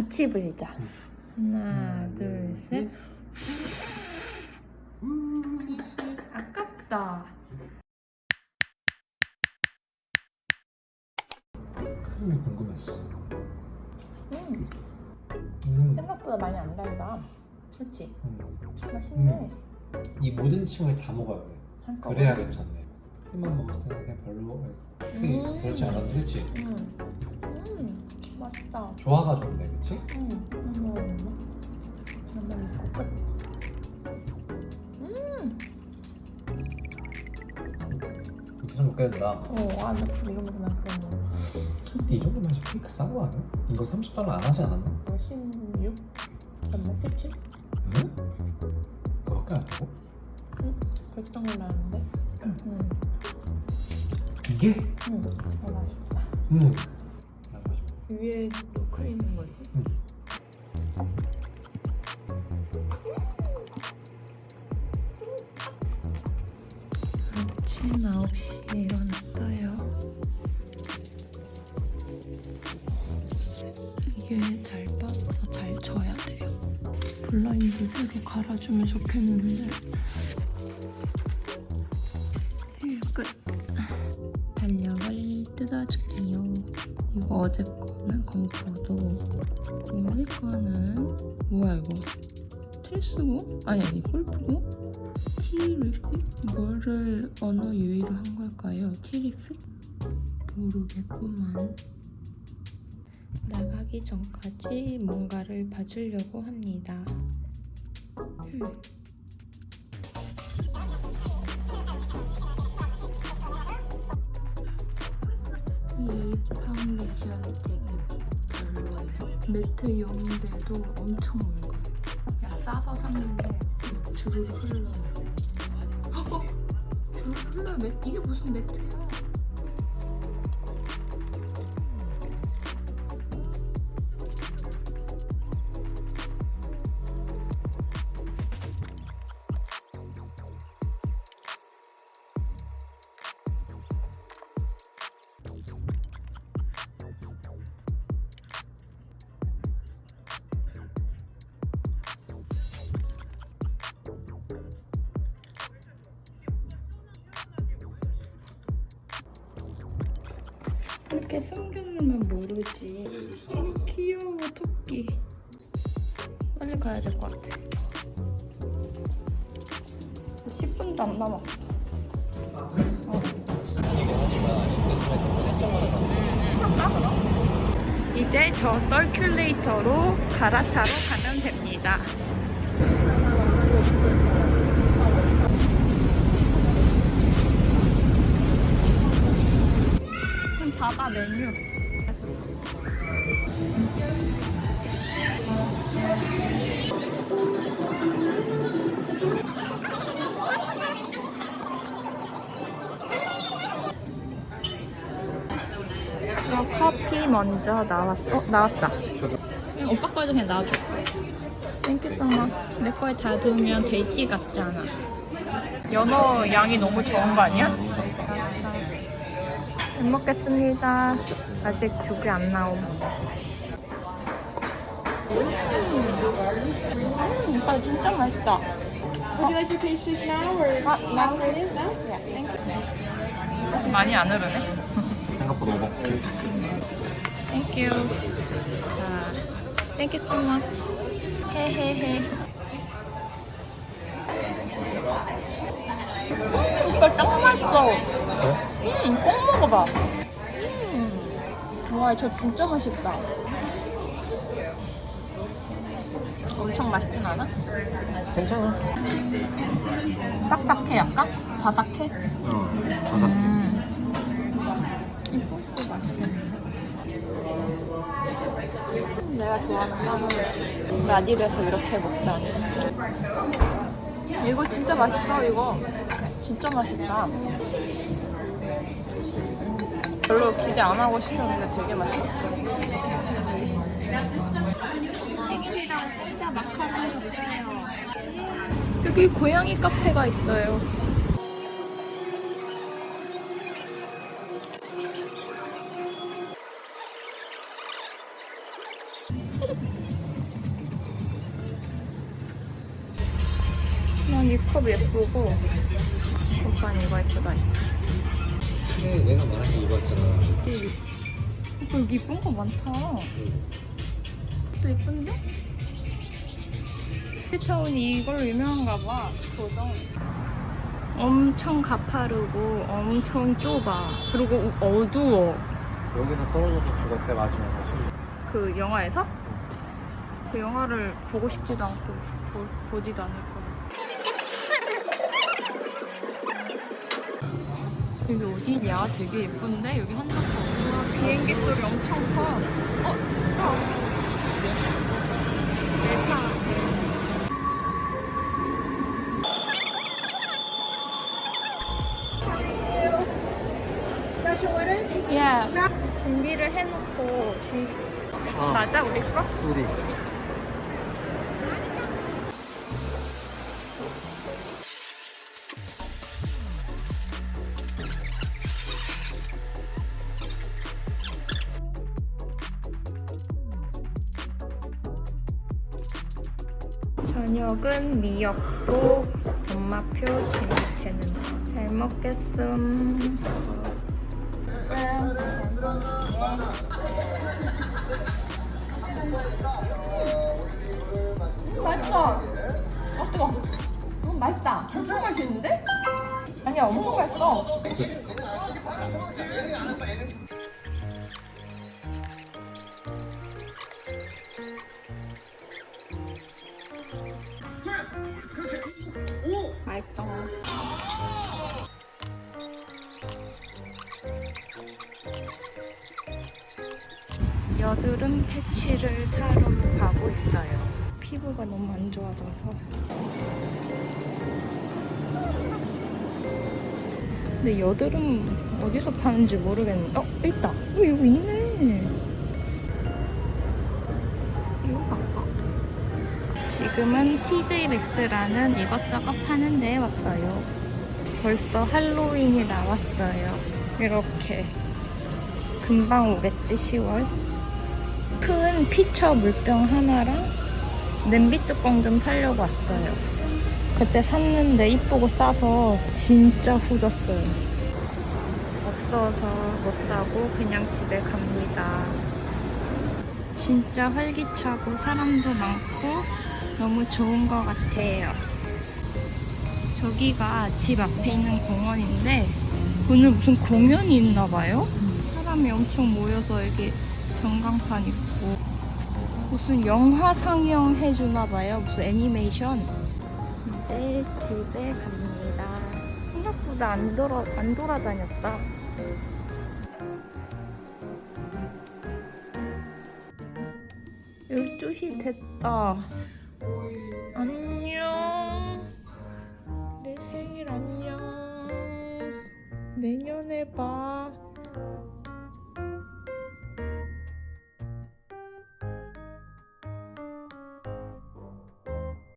같이 불자. 음. 하나, 둘, 셋. 아깝다. 크림이 궁금했어. 음, 음. 생각보다 많이 안 달다. 그렇지? 음. 맛있네. 이 모든 층을 다 먹어야 돼. 한꺼번에. 그래야 괜찮네. 크림만 먹었을 때는 그냥 별로 크게 음. 그렇지 않았는데, 그렇지? 음, 음, 맛있다. 조화가 좋네, 그렇지? 음, 한 먹었나? 한번 먹고 끝. 음, 계속 먹게 된다. 어, 아, 나 이거 먹으면 그런 거. 근데 이 정도면 사실 케이크 싼 거 아니야? 이거 30달러 안 하지 않았나? 16? 잠깐만, 17? 응? 그거밖에 안 되고? 그렇게 던 걸로 아는데? 음, 이게? 음, 어, 맛있다. 음. 위에 또 크림인 거지? 음. 아침 9시에 일어났어요. 이게 잘 빠져서 잘 져야 돼요. 블라인드를 갈아주면 좋겠는데. 거는 공포도 오늘 거는 뭐야 이거? 텔스고? 아니 아니 골프고? 티리픽? 뭐를 언어 유의로 한 걸까요? 티리픽? 모르겠구만. 나가기 전까지 뭔가를 봐주려고 합니다. 음. 매트용인데도 엄청 묽어. 야 싸서 샀는데 주르르 흘러. 어? 주르르 흘러. 매, 이게 무슨 매트야? 이렇게 숨겨놓으면 모르지. 어, 귀여워 토끼. 빨리 가야 될 것 같아. 10분도 안 남았어. 어. 이제 저 서큘레이터로 갈아타러 가면 됩니다. 그럼 봐봐 메뉴. 저 커피 먼저 나왔어. 어, 나왔다. 응, 오빠 거에도 그냥 놔줘. 땡큐 소마치. 내 거에 다 두면 돼지 같잖아. 연어 양이 너무 적은 거 아니야? 잘 먹겠습니다. 아직 두 개 안 나옴. 음, 오빠 진짜 맛있다. Would you like your pastries now or 아, 나 after this? Now? Yeah, thank you. 많이 안 흐르네. 생각보다 오버 쿠키했어. Thank you. 자, thank you so much. 헤헤헤. 오빠 짱 맛있어. 음, 꼭 먹어봐. 음. 와, 저 진짜 맛있다. 엄청 맛있진 않아? 괜찮아. 딱딱해 약간? 바삭해? 어, 바삭해. 음. 이 소스 맛있겠네. 내가 좋아하는 빵을 라디에서 이렇게 먹다니. 이거 진짜 맛있어, 이거. 진짜 맛있다. 별로 기대 안 하고 시켰는데 되게 맛있어. 생일이랑 쌀자 마카롱 있어요. 여기 고양이 카페가 있어요. 이컵 예쁘고 오빠는 이거 예쁘다. 그래 내가 말한 게 이거였잖아 오빠 여기 예쁜 거 많다 또 예쁜데? 피타운이 이걸로 유명한가 봐 도전 엄청 가파르고 엄청 좁아 그리고 어두워 여기서 떨어져서 죽었대 마지막에. 그 영화에서? 그 영화를 보고 싶지도 않고 보, 보지도 않을 거야. 여기 어디냐? 되게 예쁜데? 여기 한적하고. 와, 비행기 소리 엄청 커. 어? 야, 준비를 해놓고 준... 어. 맞아 우리 거? 우리 저녁은 미역국, 엄마표, 김치는 잘 먹겠음. 맛있어. 어 뜨거. 음 맛있다. 엄청 맛있는데? 아니야 엄청. 맛있어. 여드름 패치를 사러 가고 있어요. 피부가 너무 안 좋아져서. 근데 여드름 어디서 파는지 모르겠는데. 어, 있다. 어, 여기 있네. 지금은 TJ 맥스라는 이것저것 파는 데에 왔어요. 벌써 할로윈이 나왔어요. 이렇게. 금방 오겠지, 10월. 큰 피처 물병 하나랑 냄비 뚜껑 좀 사려고 왔어요. 그때 샀는데 이쁘고 싸서 진짜 후졌어요. 없어서 못 사고 그냥 집에 갑니다. 진짜 활기차고 사람도 많고 너무 좋은 것 같아요. 저기가 집 앞에 있는 공원인데 오늘 무슨 공연이 있나 봐요? 사람이 엄청 모여서 여기 전광판 있고 무슨 영화 상영 해주나 봐요. 무슨 애니메이션. 이제 집에 갑니다. 생각보다 안 돌아 안 돌아다녔다. 열두 시 됐다. 안녕. 내 생일 안녕. 내년에 봐.